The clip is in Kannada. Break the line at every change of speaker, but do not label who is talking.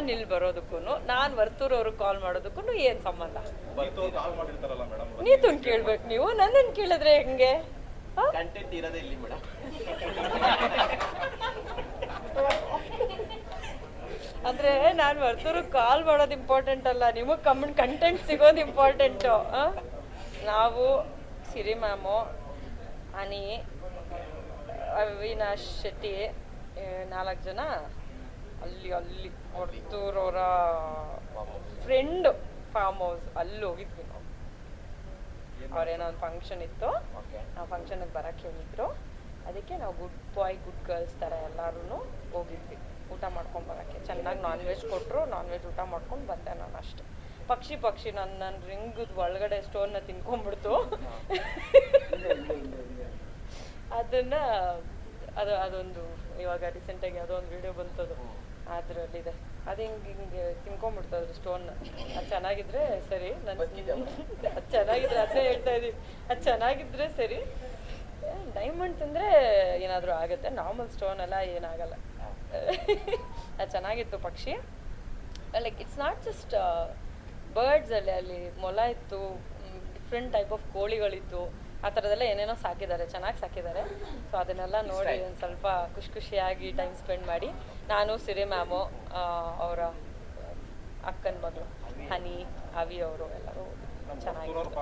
ನಾನು ಇಲ್ಲಿ ಬರೋದಕ್ಕೂ ನಾನು ವರ್ತೂರ್ ಅವ್ರಿಗೆ ಕಾಲ್ ಮಾಡೋದಕ್ಕೂ ಏನು ಸಂಬಂಧ?
ನೀತು ಕಾಲ್ ಮಾಡಿರ್ತಾರಲ್ಲ ಮೇಡಮ್
ನೀತನ್ ಕೇಳ್ಬೇಕು ನೀವು ನನ್ನನ್ನು ಕೇಳಿದ್ರೆ ಹೆಂಗೆ? ಆ?
ಕಂಟೆಂಟ್ ಇರೋದೇ ಇಲ್ಲಿ ಮೇಡಮ್
ಅಂದ್ರೆ ನಾನು ವರ್ತೂರು ಕಾಲ್ ಮಾಡೋದು ಇಂಪಾರ್ಟೆಂಟ್ ಅಲ್ಲ ನಿಮಗೆ ಕಮ್ಮನ್ ಕಂಟೆಂಟ್ ಸಿಗೋದು ಇಂಪಾರ್ಟೆಂಟು ನಾವು ಸಿರಿ ಮ್ಯಾಮು ಅನಿ ಅವಿನಾಶ್ ಶೆಟ್ಟಿ ನಾಲ್ಕು ಜನ. ಅಲ್ಲಿ ಅಲ್ಲಿ. ಹೊರತೂರವರ ಫ್ರೆಂಡ್ ಫಾರ್ಮ್ ಹೌಸ್ ಅಲ್ಲಿ ಹೋಗಿದ್ವಿ ನಾವು. ಅವ್ರೇನೋ ಒಂದು ಫಂಕ್ಷನ್ ಇತ್ತು. ಆ ಫಂಕ್ಷನ್ಗೆ ಬರಕ್ಕೆ ಹೇಳಿದ್ರು. ಅದಕ್ಕೆ ನಾವು ಗುಡ್ ಬಾಯ್ ಗುಡ್ ಗರ್ಲ್ಸ್ ಥರ ಎಲ್ಲರೂ ಹೋಗಿದ್ವಿ. ಊಟ ಮಾಡ್ಕೊಂಡು ಬರಕ್ಕೆ. ಚೆನ್ನಾಗಿ ನಾನ್ ವೆಜ್ ಕೊಟ್ಟರು ನಾನ್ ವೆಜ್ ಊಟ ಮಾಡ್ಕೊಂಡು ಬಂದೆ ನಾನು ಅಷ್ಟೆ. ಪಕ್ಷಿ ಪಕ್ಷಿ ನನ್ನ ನನ್ನ ರಿಂಗದ ಒಳಗಡೆ ಸ್ಟೋನ್ನ ತಿನ್ಕೊಂಡ್ಬಿಡ್ತು. ಅದನ್ನ ಅದು ಅದೊಂದು ಇವಾಗ ರೀಸೆಂಟಾಗಿ ಯಾವುದೋ ಒಂದು ವಿಡಿಯೋ ಬಂತದು. ಅದರಲ್ಲಿದೆ. ಅದು ಹಿಂಗೆ ಹಿಂಗೆ ತಿನ್ಕೊಂಡ್ಬಿಡ್ತು ಅದ್ರ ಸ್ಟೋನ್ ಅದು ಚೆನ್ನಾಗಿದ್ರೆ ಸರಿ ನನ್ನ ಅದು ಚೆನ್ನಾಗಿದ್ರೆ ಅದನ್ನೇ ಹೇಳ್ತಾ ಇದೀವಿ ಅದು ಚೆನ್ನಾಗಿದ್ರೆ ಸರಿ. ಡೈಮಂಡ್ ತಿಂದ್ರೆ ಏನಾದರೂ ಆಗುತ್ತೆ. ನಾರ್ಮಲ್ ಸ್ಟೋನ್ ಎಲ್ಲ ಏನಾಗಲ್ಲ. ಅದು ಚೆನ್ನಾಗಿತ್ತು ಪಕ್ಷಿ. Like it's not just birds ಅಲ್ಲಿ ಅಲ್ಲಿ ಮೊಲ ಇತ್ತು. ಡಿಫ್ರೆಂಟ್ ಟೈಪ್ ಆಫ್ ಕೋಳಿಗಳಿತ್ತು. ಆ ಥರದೆಲ್ಲ ಏನೇನೋ ಸಾಕಿದ್ದಾರೆ ಚೆನ್ನಾಗಿ ಸಾಕಿದ್ದಾರೆ. ಸೊ ಅದನ್ನೆಲ್ಲ ನೋಡಿ ಒಂದು ಸ್ವಲ್ಪ ಖುಷಿ ಖುಷಿಯಾಗಿ ಟೈಮ್ ಸ್ಪೆಂಡ್ ಮಾಡಿ. ನಾನು ಸಿರಿ ಮ್ಯಾಮು ಅವರ ಅಕ್ಕನ ಮಗಳು ಹನಿ ಅವಿ ಅವರು ಎಲ್ಲರೂ ಚೆನ್ನಾಗಿತ್ತು